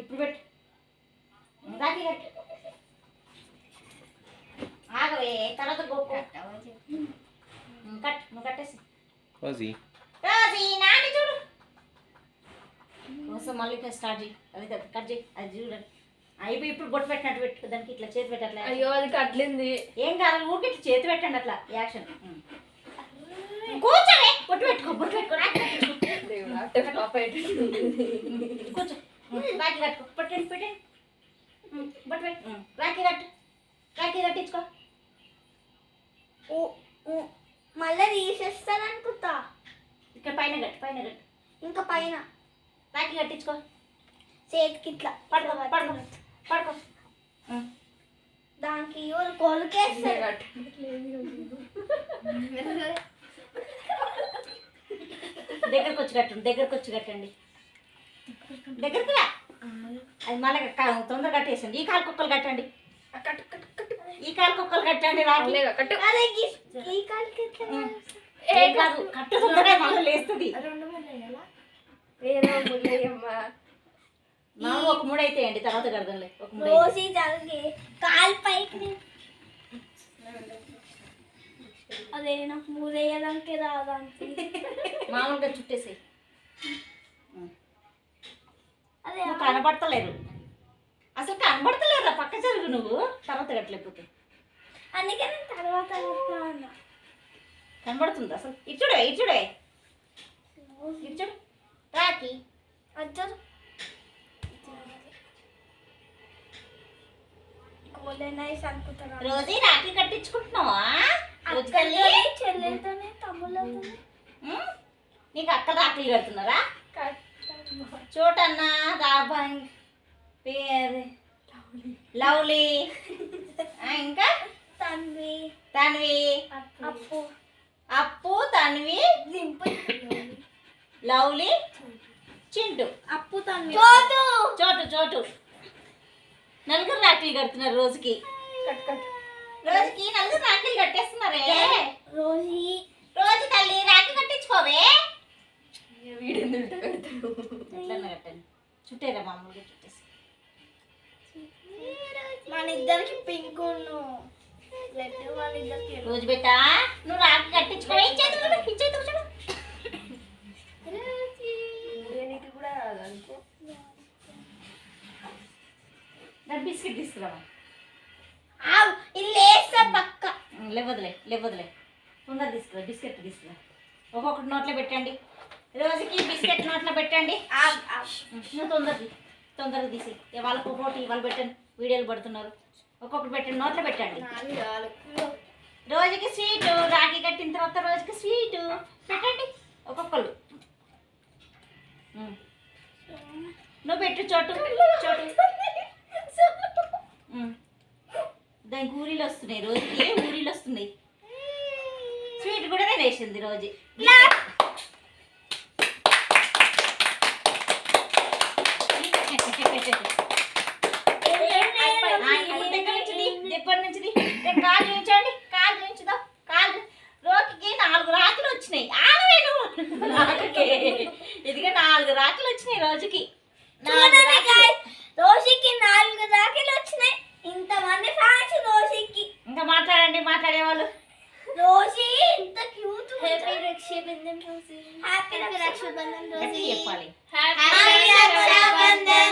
ఇప్పుడు పెట్టు. రాఖీ కట్టు ఆగవే తర్వాత గొప్ప. కట్ నువ్వు కట్టేసి. రోజీ రాజీ నాని చూడు. కోసం మళ్ళీ స్టార్ట్ చేయి అది కట్ చేయి అది చూడండి అయిపోయి ఇప్పుడు బొట్టు పెట్టినట్టు పెట్టు. దానికి ఇట్లా చేతి పెట్టట్లే. అయ్యో అది కట్లింది. ఏం కాదు ఊరికి ఇట్లా చేతి పెట్టండి అట్లా. యాక్షన్ కూర్చోవే. బొట్టు పెట్టుకో బొట్టు పెట్టుకో. కూర్చో. రాఖీ కట్టుకో పెట్టండి పెట్టు. ఉమ్, రాఖీ కట్టు. రాఖీ కట్టించుకో. మళ్ళీ తీసేస్తాను అనుకుంటా. ఇక్కడ పైన కట్టు పైన కట్టు. ఇంకా పైన. రాఖీ కట్టించుకో. చేతికి ఇట్లా. పడుకో పడుకో పడుకో. దానికి ఎవరు కొలికేస్తారు. దగ్గరకు వచ్చి కట్టండి దగ్గరకు వచ్చి కట్టండి. దగ్గరకు రా. అది మళ్ళీ తొందరగా కట్టేసండి ఈ కాలు కుక్కలు కట్టండి. ఈ కాలు కుక్కలు కట్టండి కట్టు. తొందరగా మళ్ళీ లేస్తుంది. ఒక మూడు అయితే అండి తర్వాత కడదాంలే. ఒక మూడు కాలు పైకి. అదే నాకు మూడు వేయడానికి రాదానికి మామూలుగా చుట్టేసేయి. నువ్వు కనబడతలేరు. అసలు కనబడతలేరు పక్క జరుగు నువ్వు. తర్వాత కట్టలేకపోతే. అందుకే నేను తర్వాత కనబడుతుంది అసలు? ఇచ్చుడే ఇచ్చుడే ఇచ్చుడు రాకి వచ్చారు రోజు రాఖీ కట్టించుకుంటున్నావా? చెల్లెలతోనే ఉమ్? నీకు అక్క రాఖీలు కడుతున్నారా. చోటన్నా రాబాన్ పేరు లవ్లీ. ఇంకా? తన్వి. తన్వి. అప్పు. అప్పు తన్వి. దింపు. లవ్లీ. చింటు. అప్పు తన్వి. చోటు. చోటు చోటు. నలుగురు రాఖీలు కడుతున్నారు రోజుకి. రోజుకి నలుగురు రాఖీలు కట్టేస్తున్నారే? రోజీ. రోజు తల్లి రాఖీ కట్టించుకోవే? ఇట్ట కడతాడు? ఎట్లన్నా కట్టండి చుట్టేరా మామూలుగా చుట్టేసి. మన ఇద్దరికి పింక్ రెడ్ మన ఇద్దరికి రోజు పెట్టా? నువ్వు రాఖీ కట్టించుకోవే ఇచ్చేది చూడు ఇచ్చేది చూడు. దేనికి కూడా రాదు అనుకో. నాకు బిస్కెట్ తీసుకురావా లేవదులే లేవదులే. తొందర తీసుకురా బిస్కెట్ తీసుకురా. ఒక్కొక్కటి నోట్లో పెట్టండి. రోజుకి బిస్కెట్ నోట్లో పెట్టండి నువ్వు తొందర తీ. తొందరగా తీసి వాళ్ళకి ఒక్కొక్కటి వాళ్ళు పెట్టండి వీడియోలు పడుతున్నారు ఒక్కొక్కటి పెట్టండి నోట్లో పెట్టండి. రోజుకి స్వీటు రాఖీ కట్టిన తర్వాత రోజుకి స్వీటు పెట్టండి ఒక్కొక్కరు. నువ్వు పెట్టు చోటు చోటు. దానికి ఊరిలు వస్తున్నాయి రోజుకి ఊరిలు వస్తున్నాయి స్వీట్ కూడా నేను వేసింది రోజు దగ్గర నుంచి తీ, దగ్గర నుంచి తీ. రేపు కాలు చూపించండి కాలు చూపించుదాం కాలు రోకికి నాలుగు రాకులు వచ్చినాయి ఆగవే నువ్వు రాకకి ఇదిగా నాలుగు రాకులు వచ్చినాయి రోజుకి రోజుకి నాలుగు రాఖీలు వచ్చినాయి ఇంతమంది ఫ్యాన్స్ రోజుకి ఇంకా మాట్లాడండి మాట్లాడేవాళ్ళు రోజీ ఇంత cute happy Rakshabandhan Rosie happy Rakshabandhan గట్టిగా రోజీ చెప్పాలి హ్యాపీ రక్షాబంధన్